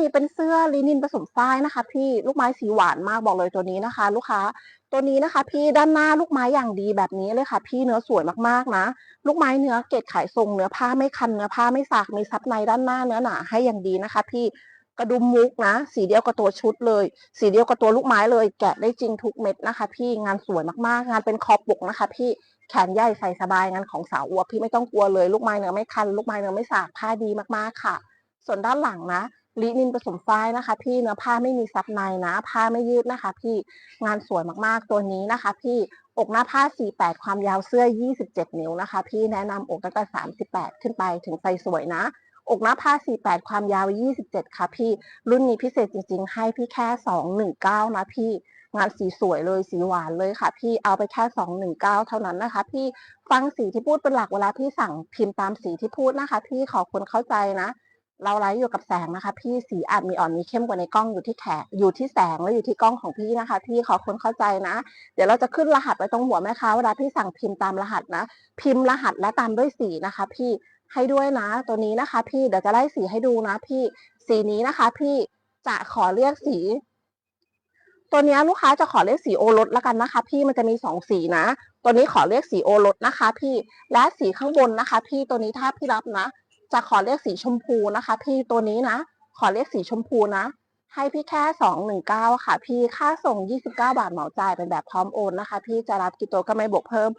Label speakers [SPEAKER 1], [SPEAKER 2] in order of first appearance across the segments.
[SPEAKER 1] นี้เป็นเสื้อลินินผสมฝ้ายนะคะ พี่ลูกไม้สีหวานมากบอกเลยตัวนี้นะคะ ลูกค้าตัวนี้นะคะ พี่ด้านหน้าลูกไม้อย่างดีแบบนี้เลยค่ะ พี่เนื้อสวยมากๆนะ ลูกไม้เนื้อเกรดขายทรงเนื้อผ้าไม่คันเนื้อผ้าไม่สากมีซับในด้านหน้าเนื้อหนาให้อย่างดีนะคะ พี่กระดุมมุกนะ สีเดียวกับตัวชุดเลย สีเดียวกับตัวลูกไม้เลย แกะได้จริงทุกเม็ดนะคะ พี่งานสวยมากๆ งานเป็นคอปกนะคะ พี่แขนใหญ่ใส่สบายงานของสาวอวบพี่ไม่ต้องกลัวเลย ลูกไม้เนื้อไม่คัน ลูกไม้เนื้อไม่สากผ้าดีมากๆค่ะ ส่วนด้านหลังนะ ลินินผสมฝ้ายนะคะ พี่เนื้อผ้าไม่มีซับในนะ ผ้าไม่ยืดนะคะ พี่งานสวยมากๆตัวนี้นะคะ พี่อกหน้าผ้า 48 ความยาวเสื้อ 27 นิ้วนะคะ พี่แนะนำอกตั้งแต่ 38 ขึ้นไปถึงไซส์สวยนะ อกหน้าผ้า 48 ความยาว 27 ค่ะพี่ รุ่นนี้พิเศษจริงๆ ให้พี่แค่ 219 นะพี่ งานสีสวยเลยสีหวานเลยค่ะ พี่เอาไปแค่ 219 เท่านั้นนะคะ พี่ฟังสีที่พูดเป็นหลักเวลาพี่สั่งพิมพ์ตามสีที่พูดนะคะ พี่ขอคนเข้าใจนะ เราไลฟ์อยู่กับแสงนะคะ พี่สีอาจมีอ่อนมีเข้มกว่าในกล้องอยู่ที่แขกอยู่ที่แสงและอยู่ที่กล้องของพี่นะคะ พี่ขอคนเข้าใจนะ เดี๋ยวเราจะขึ้นรหัสไว้ตรงหัวแม่ค้าเวลาพี่สั่งพิมพ์ตามรหัสนะ พิมพ์รหัสและตามด้วยสีนะคะ พี่ให้ด้วยนะ ตัวนี้นะคะ พี่เดี๋ยวจะไล่สีให้ดูนะ พี่สีนี้นะคะ พี่จะขอเรียกสี ตัวนี้ลูกค้าจะขอเรียกสีโอรสแล้วกันนะคะ พี่มันจะมีสองสีนะ ตัวนี้ขอเรียกสีโอรสนะคะ พี่และสีข้างบนนะคะ พี่ตัวนี้ถ้าพี่รับนะ จะขอเรียกสีชมพูนะคะ พี่ตัวนี้นะ ขอเรียกสีชมพูนะ ให้พี่แค่สองหนึ่งเก้าค่ะ พี่ค่าส่งยี่สิบเก้าบาทเหมาจ่ายเป็นแบบพร้อมโอนนะคะ พี่จะรับกี่ตัวก็ไม่บวกเพิ่ม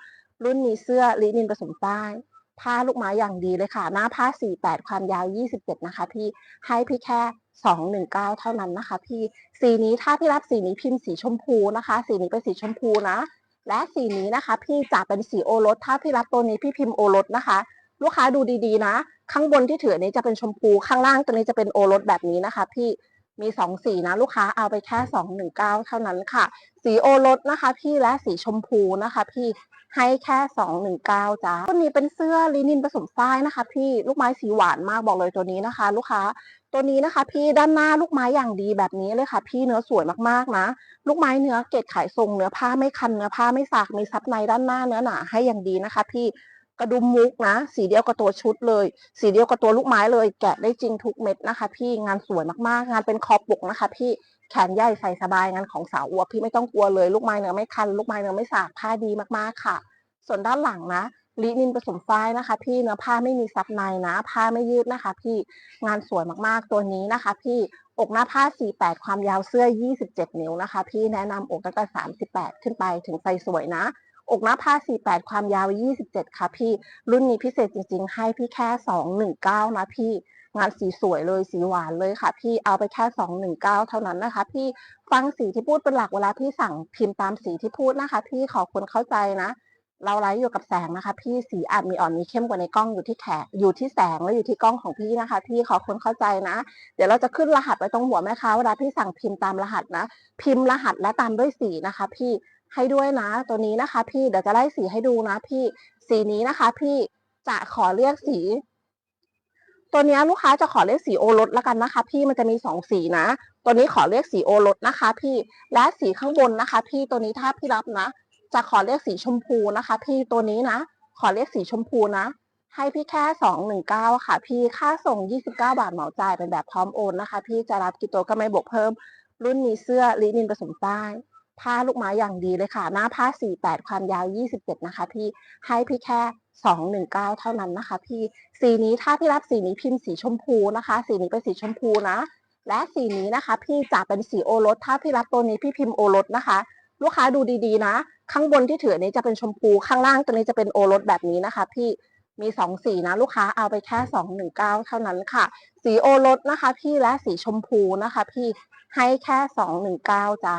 [SPEAKER 1] รุ่นนี้เสื้อลินินผสมฝ้าผ้าลูกไม้อย่างดีเลยค่ะ หน้าผ้าสี่แปดความยาวยี่สิบเจ็ดนะคะ พี่ ให้พี่แค่สองหนึ่งเก้าเท่านั้นนะคะ พี่ สีนี้ถ้าพี่รับสีนี้พิมพ์สีชมพูนะคะ สีนี้เป็นสีชมพูนะ และสีนี้นะคะ พี่จะเป็นสีโอรส ถ้าพี่รับตัวนี้พี่พิมพ์โอรสนะคะ ลูกค้าดูดีๆนะ ข้างบนที่ถืออนนี้จะเป็นชมพูข้างล่างตัวนี้จะเป็นโอรสแบบนี้นะคะ พี่มีสองสีนะ ลูกค้าเอาไปแค่สองหนึ่งเก้าเท่านั้นค่ะ สีโอรสนะคะ พี่และสีชมพูนะคะ พี่ให้แค่สองหนึ่งเก้าจ้าตัวนี้เป็นเสื้อลินินผสมฝ้ายนะคะ พี่ลูกไม้สีหวานมากบอกเลยตัวนี้นะคะ ลูกค้าตัวนี้นะคะ พี่ด้านหน้าลูกไม้อย่างดีแบบนี้เลยค่ะ พี่เนื้อสวยมากๆนะ ลูกไม้เนื้อเกรดขายทรงเนื้อผ้าไม่คันเนื้อผ้าไม่สากมีซับในด้านหน้าเนื้อหนาให้อย่างดีนะคะ พี่ กระดุมมุกนะ สีเดียวกับตัวชุดเลย สีเดียวกับตัวลูกไม้เลย แกะได้จริงทุกเม็ดนะคะ พี่งานสวยมากๆ งานเป็นคอปกนะคะ พี่แขนใหญ่ใส่สบายงานของสาวอวบพี่ไม่ต้องกลัวเลย ลูกไม้เนื้อไม่คัน ลูกไม้เนื้อไม่สากผ้าดีมากๆค่ะ ส่วนด้านหลังนะลินินผสมฝ้ายนะคะ พี่เนื้อผ้าไม่มีซับในนะ ผ้าไม่ยืดนะคะ พี่งานสวยมากๆตัวนี้นะคะ พี่อกหน้าผ้า 48 ความยาวเสื้อ 27 นิ้วนะคะ พี่แนะนำอกตั้งแต่ 38 ขึ้นไปถึงไซส์สวยนะ อกหน้าผ้า 48 ความยาว 27 ค่ะพี่ รุ่นนี้พิเศษจริงๆ ให้พี่แค่ 219 นะพี่ งานสีสวยเลยสีหวานเลยค่ะ พี่เอาไปแค่ 219 เท่านั้นนะคะ พี่ฟังสีที่พูดเป็นหลักเวลาพี่สั่งพิมพ์ตามสีที่พูดนะคะ พี่ขอคนเข้าใจนะเราไลฟ์อยู่กับแสงนะคะ พี่สีอาจมีอ่อนมีเข้มกว่าในกล้องอยู่ที่แขกอยู่ที่แสงและอยู่ที่กล้องของพี่นะคะ พี่ขอคนเข้าใจนะ เดี๋ยวเราจะขึ้นรหัสไว้ตรงหัวแม่ค้าเวลาพี่สั่งพิมพ์ตามรหัสนะ พิมพ์รหัสและตามด้วยสีนะคะ พี่ ให้ด้วยนะ ตัวนี้นะคะ พี่เดี๋ยวจะไล่สีให้ดูนะ พี่สีนี้นะคะ พี่จะขอเรียกสี ตัวนี้ลูกค้าจะขอเรียกสีโอรสแล้วกันนะคะ พี่มันจะมีสองสีนะ ตัวนี้ขอเรียกสีโอรสนะคะ พี่และสีข้างบนนะคะ พี่ตัวนี้ถ้าพี่รับนะ จะขอเรียกสีชมพูนะคะ พี่ตัวนี้นะ ขอเรียกสีชมพูนะให้พี่แค่สองหนึ่งเก้าค่ะ พี่ค่าส่งยี่สิบเก้าบาทเหมาจ่ายเป็นแบบพร้อมโอนนะคะ พี่จะรับกี่ตัวก็ไม่บวกเพิ่ม รุ่นนี้เสื้อลินินผสมฝ้ ผ้าลูกไม้อย่างดีเลยค่ะ หน้าผ้า 48 ความยาว 27 นะคะ พี่ให้พี่แค่ 219 เท่านั้นนะคะ พี่สีนี้ถ้าพี่รับสีนี้พิมพ์สีชมพูนะคะ สีนี้เป็นสีชมพูนะ และสีนี้นะคะ พี่จะเป็นสีโอรส ถ้าพี่รับตัวนี้พี่พิมพ์โอรสนะคะ ลูกค้าดูดีๆนะ ข้างบนที่ถือนนี้จะเป็นชมพูข้างล่างตัวนี้จะเป็นโอรสแบบนี้นะคะ พี่มีสองสีนะลูกค้าเอาไปแค่สองหนึ่งเก้าเท่านั้นค่ะ สีโอรสนะคะ พี่และสีชมพูนะคะ พี่ให้แค่สองหนึ่งเก้าจ้า